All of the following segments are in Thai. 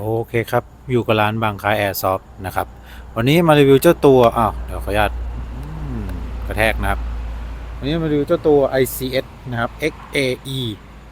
โอเคครับ อยู่กับร้านบางคายแอร์ซอฟนะครับ วันนี้มารีวิวเจ้าตัวอ้าวเดี๋ยวขออนุญาตกระแทกนะครับ วันนี้มารีวิวเจ้าตัว ICS นะครับ XAE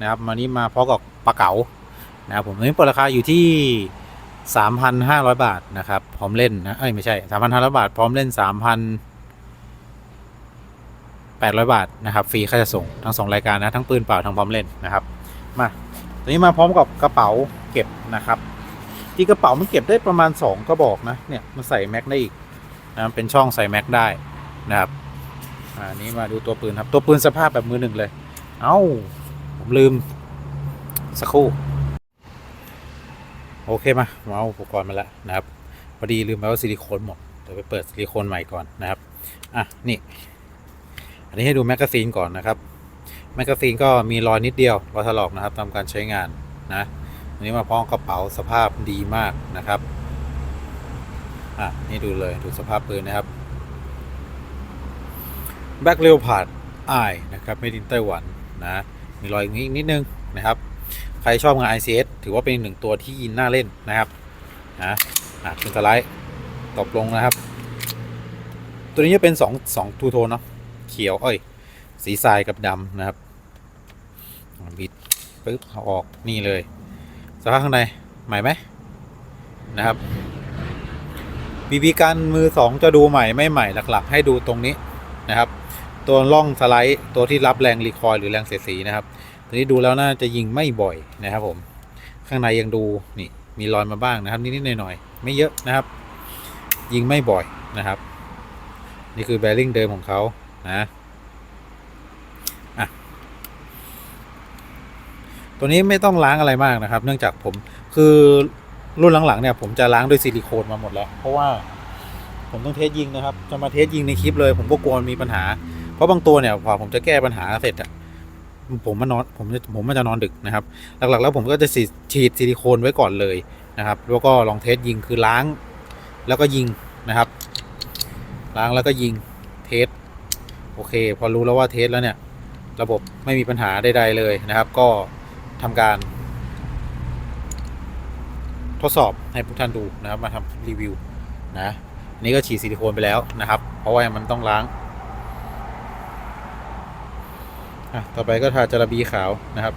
นะครับวันนี้มาพร้อมกับปลาเก๋านะครับผมวันนี้เปิดราคาอยู่ที่ 3,500 บาทนะครับ พร้อมเล่นนะ เอ้ยไม่ใช่ 3,500 บาท พร้อมเล่น 3,800 บาทนะครับ ฟรีค่าจะส่งทั้งสองรายการนะ ทั้งปืนเปล่าทั้งพร้อมเล่นนะครับ มาตัวนี้มาพร้อมกับกระเป๋าเก็บนะครับ ที่กระเป๋ามันเก็บได้ประมาณ 2ก็บอกนะเนี่ยมันใส่แม็กได้อีกนะเป็นช่องใส่แม็กได้นะครับอ่านี้มาดูตัวปืนครับ ตัวปืนสภาพแบบมือหนึ่งเลย เอ้า ผมลืม สักครู่ โอเคมามาเอาอุปกรณ์มาแล้วนะครับพอดีลืมไปว่าซิลิโคนหมดเดี๋ยวไปเปิดซิลิโคนใหม่ก่อนนะครับอะนี่ อันนี้ให้ดูแมกกาซีนก่อนนะครับแมกกาซีนก็มีรอยนิดเดียวรอยถลอกนะครับตามการใช้งานนะ นนี้มาพร้อมกระเป๋าสภาพดีมากนะครับ อะ นี่ดูเลยดูสภาพปืนนะครับแบ็กเ e ลพาดไอนะครับไม่ดินไต้หวันนะมีรอยอย่างนี้อีกนิดนึงนะครับ ใครชอบงาน ICS ถือว่าเป็นหนึ่งตัวที่น่าเล่นนะครับนะอะขึ้นสไลด์ตบลงนะครับ ตัวนี้จะเป็น2 2ทูโทนเนาะเขียวเอ้ยสีทรายกับดำนะครับบิดปึ๊บเอาออกนี่เลย สภาพข้างในใหม่ไหมนะครับบีบีกันมือสองจะดูใหม่ไม่ใหม่หลัก ๆ ให้ดูตรงนี้นะครับ ตัวล่องสไลด์ตัวที่รับแรงรีคอยล์หรือแรงเสียดสีนะครับตัวนี้ดูแล้วน่าจะยิงไม่บ่อยนะครับผมข้างในยังดูนี่มีรอยมาบ้างนะครับนิดๆหน่อยๆไม่เยอะนะครับ ยิงไม่บ่อยนะครับ นี่คือแบริ่งเดิมของเขานะ ตัวนี้ไม่ต้องล้างอะไรมากนะครับ เนื่องจากผมคือรุ่นหลังๆเนี่ยผมจะล้างด้วยซิลิโคนมาหมดแล้ว เพราะว่าผมต้องเทสยิงนะครับ จะมาเทสยิงในคลิปเลย ผมก็กลัวมันมีปัญหา เพราะบางตัวเนี่ยพอผมจะแก้ปัญหาเสร็จอะผมมานอนผมจะผมมันจะนอนดึกนะครับ หลักๆ แล้วผมก็จะฉีดฉีดซิลิโคนไว้ก่อนเลยนะครับ แล้วก็ลองเทสยิงคือล้าง แล้วก็ยิงนะครับ ล้างแล้วก็ยิงเทสโอเค พอรู้แล้วว่าเทสแล้วเนี่ย ระบบไม่มีปัญหาใดๆเลยนะครับ ก็ ทำการ ทดสอบให้พวกท่านดูนะครับ มาทำรีวิวนะนนี้ก็ฉีดซิลิโคนไปแล้วนะครับ เพราะว่ามันต้องล้างต่อไปก็ทาจาระบีขาวนะครับ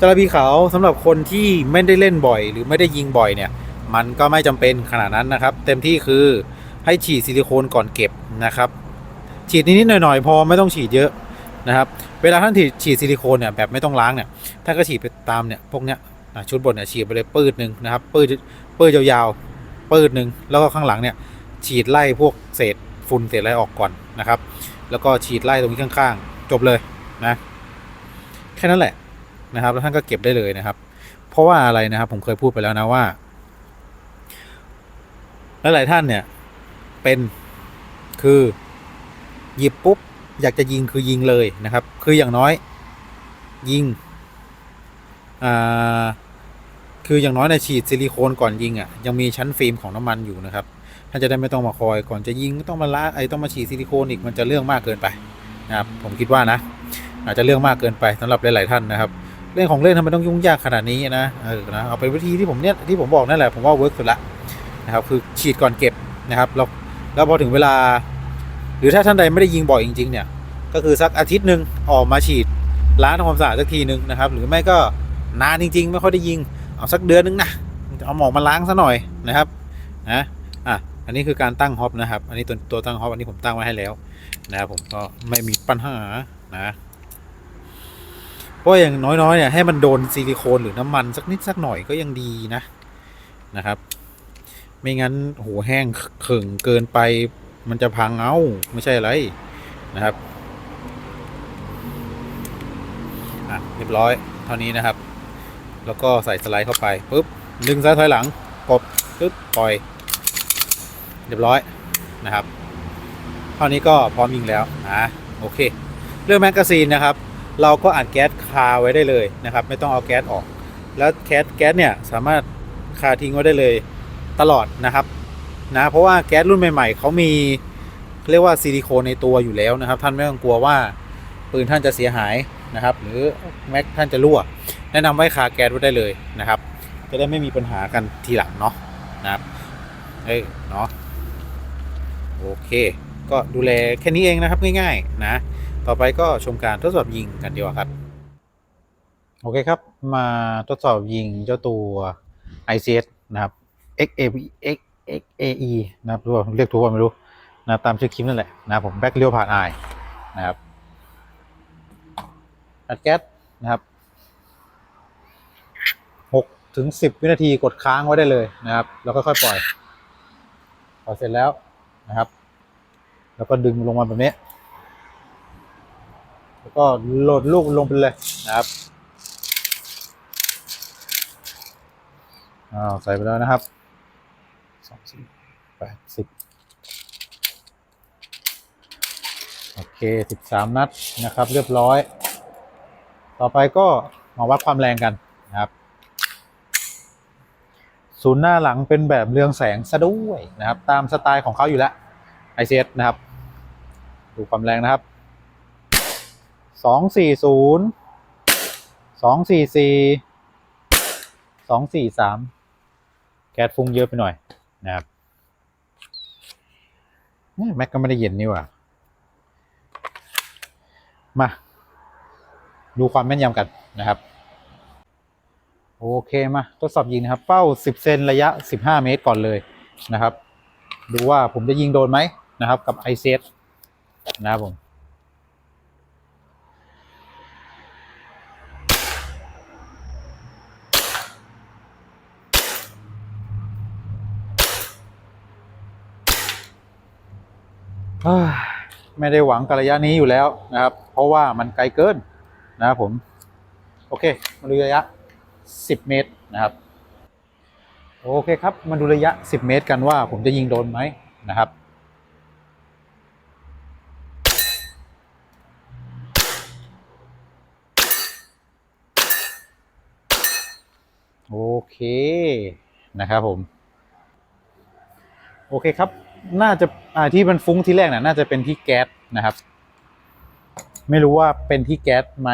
จาระบีขาวสำหรับคนที่ไม่ได้เล่นบ่อย หรือไม่ได้ยิงบ่อยเนี่ย มันก็ไม่จำเป็นขนาดนั้นนะครับ เต็มที่คือให้ฉีดซิลิโคนก่อนเก็บนะครับ ฉีดนิดๆหน่อยๆ พอไม่ต้องฉีดเยอะนะครับ เวลาท่านฉีดซิลิโคนเนี่ยแบบไม่ต้องล้างเนี่ยท่านก็ฉีดไปตามเนี่ยพวกเนี้ยชุดบนเนี่ยฉีดไปเลยปืดหนึ่งนะครับปืดปืดยาวๆปืดหนึ่งแล้วก็ข้างหลังเนี่ยฉีดไล่พวกเศษฝุ่นเศษอะไรออกก่อนนะครับ แล้วก็ฉีดไล่ตรงนี้ข้างๆ จบเลยนะแค่นั้นแหละนะครับ แล้วท่านก็เก็บได้เลยนะครับ เพราะว่าอะไรนะครับ ผมเคยพูดไปแล้วนะว่าหลายๆท่านเนี่ยเป็นคือหยิบปุ๊บ อยากจะยิงคือยิงเลยนะครับ คืออย่างน้อยยิงอ่าคืออย่างน้อยในฉีดซิลิโคนก่อนยิงอะ่ะยังมีชั้นฟิล์มของน้ำมันอยู่นะครับท่านจะได้ไม่ต้องมาคอยก่อนจะยิงต้องมาละไอต้องมาฉีดซิลิโคนอีกมันจะเรื่องมากเกินไปนะครับผมคิดว่านะ อาจจะเรื่องมากเกินไปสำหรับหลาย ๆ ท่านนะครับเรื่องของเล่นทำไมต้องยุ่งยากขนาดนี้นะเออนะเอาเป็นวิธีที่ผมเนี่ยที่ผมบอกนั่นแหละผมว่าเวิร์กสุดละนะครับคือฉีดก่อนเก็บนะครับแล้วแล้วพอถึงเวลา หรือถ้าท่านใดไม่ได้ยิงบ่อยจริง ๆ เนี่ย ก็คือสักอาทิตย์หนึ่งออกมาฉีดล้างทำความสะอาดสักทีหนึ่งนะครับ หรือไม่ก็นานจริง ๆ ไม่ค่อยได้ยิงเอาสักเดือนหนึงนะเอาหมอกมาล้างซะหน่อยนะครับนะอะอันนี้คือการตั้งฮอปนะครับ อันนี้ตัวตัวตั้งฮอปอันนี้ผมตั้งไว้ให้แล้วนะครับผมก็ไม่มีปัญหานะเพราะอย่างน้อยๆเนี่ยให้มันโดนซิลิโคนหรือน้ำมันสักนิดสักหน่อยก็ยังดีนะนะครับ ไม่งั้นโหแห้งเข่งเกินไป มันจะพังเอาไม่ใช่อะไรนะครับอะเรียบร้อยเท่านี้นะครับ แล้วก็ใส่สไลด์เข้าไปปุ๊บดึงซ้ายถอยหลังกดปึ๊บปล่อย เรียบร้อยนะครับ เท่านี้ก็พร้อมยิงแล้วอะโอเค เรื่องแมกกาซีนนะครับ เราก็อัดแก๊สคาไว้ได้เลยนะครับ ไม่ต้องเอาแก๊สออก แล้วแก๊สแก๊สเนี่ยสามารถคาทิ้งไว้ได้เลยตลอดนะครับ นะเพราะว่าแก๊สรุ่นใหม่ๆเขามีเรียกว่าซิลิโคนในตัวอยู่แล้วนะครับ ท่านไม่ต้องกลัวว่าปืนท่านจะเสียหายนะครับ หรือแม็กท่านจะรั่ว แนะนำไว้คาแก๊สไว้ได้เลยนะครับ จะได้ไม่มีปัญหากันทีหลังเนาะนะครับเอ้ยเนาะโอเค ก็ดูแลแค่นี้เองนะครับง่ายๆนะ ต่อไปก็ชมการทดสอบยิงกันดีกว่าครับ โอเคครับ มาทดสอบยิงเจ้าตัว ICS นะครับ XAE X XAE นะครับรู้ว่าเรียกถูกว่าไม่รู้นะตามชื่อคลิปนั่นแหละนะครับผมแบ็กเลียวผ่านไอนะครับอัดแก๊สนะครับหกถึงสิบวินาทีกดค้างไว้ได้เลยนะครับ แล้วก็ค่อยปล่อยพอเสร็จแล้วนะครับ แล้วก็ดึงลงมาแบบนี้ แล้วก็โหลดลูกลงไปเลยนะครับอ้าวใส่ไปแล้วนะครับ สองสี่แปดสิบโอเคสิบสามนัดนะครับเรียบร้อย ต่อไปก็มาวัดความแรงกันนะครับศูนย์หน้าหลังเป็นแบบเรืองแสงซะด้วยนะครับ ตามสไตล์ของเขาอยู่แล้ว ICS นะครับ ดูความแรงนะครับสองสี่ศูนย์สองสี่สี่สองสี่สามแก๊สฟุ้งเยอะไปหน่อย นะครับแม็กก็ไม่ได้เย็นนี่ว่ามา ดูความแม่นยำกันนะครับ โอเคมาทดสอบยิงนะครับ เป้า 10 เซนระยะ 15 เมตรก่อนเลยนะครับ ดูว่าผมจะยิงโดนไหมนะครับ กับ i อ s นะครับผม ไม่ได้หวังกระยะนี้อยู่แล้วนะครับ เพราะว่ามันไกลเกินนะครับผม โอเค มาดูระยะ 10 เมตรนะครับ โอเคครับ มาดูระยะ 10 เมตรกันว่า ผมจะยิงโดนไหมนะครับโอเคนะครับผม โอเคครับ น่าจะอ่าที่มันฟุ้งที่แรกน่ะน่าจะเป็นที่แก๊สนะครับ ไม่รู้ว่าเป็นที่แก๊สไหม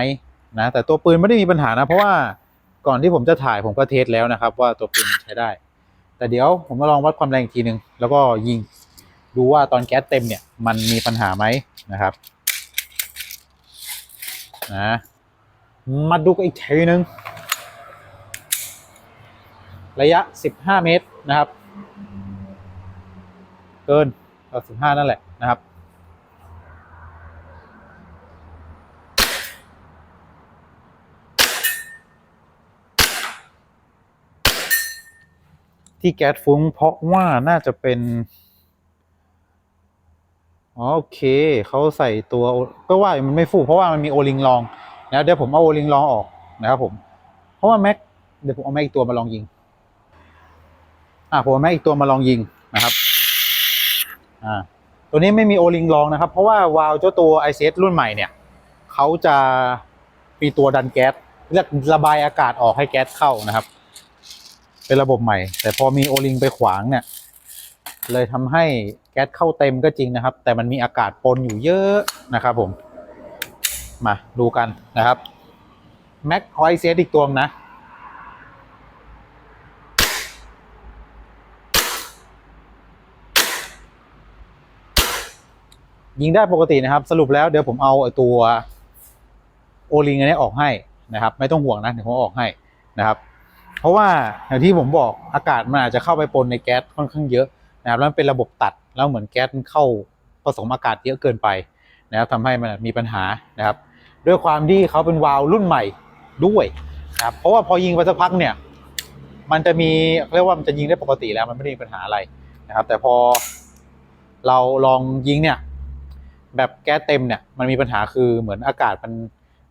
นะแต่ตัวปืนไม่ได้มีปัญหานะ เพราะว่าก่อนที่ผมจะถ่ายผมก็เทสแล้วนะครับ ว่าตัวปืนใช้ได้ แต่เดี๋ยวผมมาลองวัดความแรงอีกทีหนึ่งแล้วก็ยิงดูว่าตอนแก๊สเต็มเนี่ย มันมีปัญหาไหมนะครับนะมาดูกันอีกทีหนึ่งระยะ 15 เมตรนะครับ เกินก็15นั่นแหละนะครับ ที่แก๊สฟุ้งเพราะว่าน่าจะเป็นอ๋อโอเคเขาใส่ตัวก็ว่ามันไม่ฟูเพราะว่ามันมีโอลิงรองนะเดี๋ยวผมเอาโอลิงรองออกนะครับผม เพราะว่าแม็กเดี๋ยวผมเอาแม็กอีกตัวมาลองยิง อ่าผมเอาแม็กอีกตัวมาลองยิงนะครับ อ่าตัวนี้ไม่มีโอลิงรองนะครับ เพราะว่าวาล์วเจ้าตัว i อ s รุ่นใหม่เนี่ยเขาจะมีตัวดันแก๊สเรียกระบายอากาศออกให้แก๊สเข้านะครับ เป็นระบบใหม่ แต่พอมีโอลิงไปขวางเนี่ย เลยทำให้แก๊สเข้าเต็มก็จริงนะครับ แต่มันมีอากาศปนอยู่เยอะนะครับผม มาดูกันนะครับแม็กคอยเซตอีกตัวนะ ยิงได้ปกตินะครับ สรุปแล้วเดี๋ยวผมเอาตัวโอลิงอันนี้ออกให้นะครับ ไม่ต้องห่วงนะเดี๋ยวผมออกให้นะครับ เพราะว่าอย่างที่ผมบอกอากาศมันอาจจะเข้าไปปนในแก๊สค่อนข้างเยอะนะครับแล้วมันเป็นระบบตัดแล้วเหมือนแก๊สมันเข้าผสมอากาศเยอะเกินไปนะครับทำให้มันมีปัญหานะครับ ด้วยความที่เขาเป็นวาล์วรุ่นใหม่ด้วยนะครับเพราะว่าพอยิงไปสักพักเนี่ย มันจะมีเรียกว่ามันจะยิงได้ปกติแล้วมันไม่ได้มีปัญหาอะไรนะครับ แต่พอเราลองยิงเนี่ย แบบแก๊สเต็มเนี่ยมันมีปัญหาคือเหมือนอากาศมัน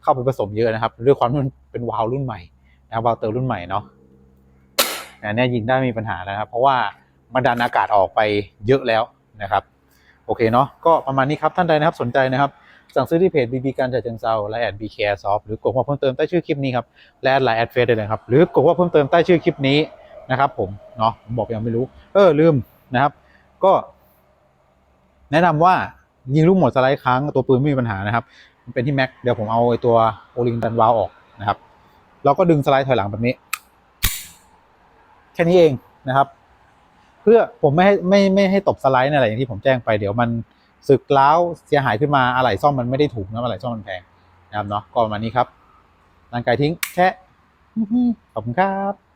เข้าไปผสมเยอะนะครับด้วยความที่มันเป็นวาล์วรุ่นใหม่นะวาล์วเตอร์รุ่นใหม่เนาะอันเนี้ยยิงได้มีปัญหาแล้วครับ เพราะว่ามันดันอากาศออกไปเยอะแล้วนะครับ โอเคเนาะก็ประมาณนี้ครับท่านใดนะครับสนใจนะครับ สั่งซื้อที่เพจ BB การจัดเชิงเซาและแอด BK Airsoft หรือกดว่าเพิ่มเติมใต้ชื่อคลิปนี้ครับและแอดไลน์แอดเฟซได้เลยครับหรือกดว่าเพิ่มเติมใต้ชื่อคลิปนี้นะครับผมเนาะผมบอกยังไม่รู้ เออลืมนะครับ ก็ แนะนำว่า ยิงลูกหมดสไลด์ค้างตัวปืนไม่มีปัญหานะครับมันเป็นที่แม็กเดี๋ยวผมเอาไอ้ตัวโอลิงดันวาลออกนะครับเราก็ดึงสไลด์ถอยหลังแบบนี้ แค่นี้เองนะครับ เพื่อผมไม่ให้ไม่ไม่ให้ตบสไลด์อะไรอย่างที่ผมแจ้งไปเดี๋ยวมันสึกล้าวเสียหายขึ้นมาอะไหล่ซ่อมมันไม่ได้ถูกนะอะไหล่ซ่อมมันแพงนะครับเนาะก็ประมาณนี้ครับร่างกายทิ้งแค่ขอบคุณครับ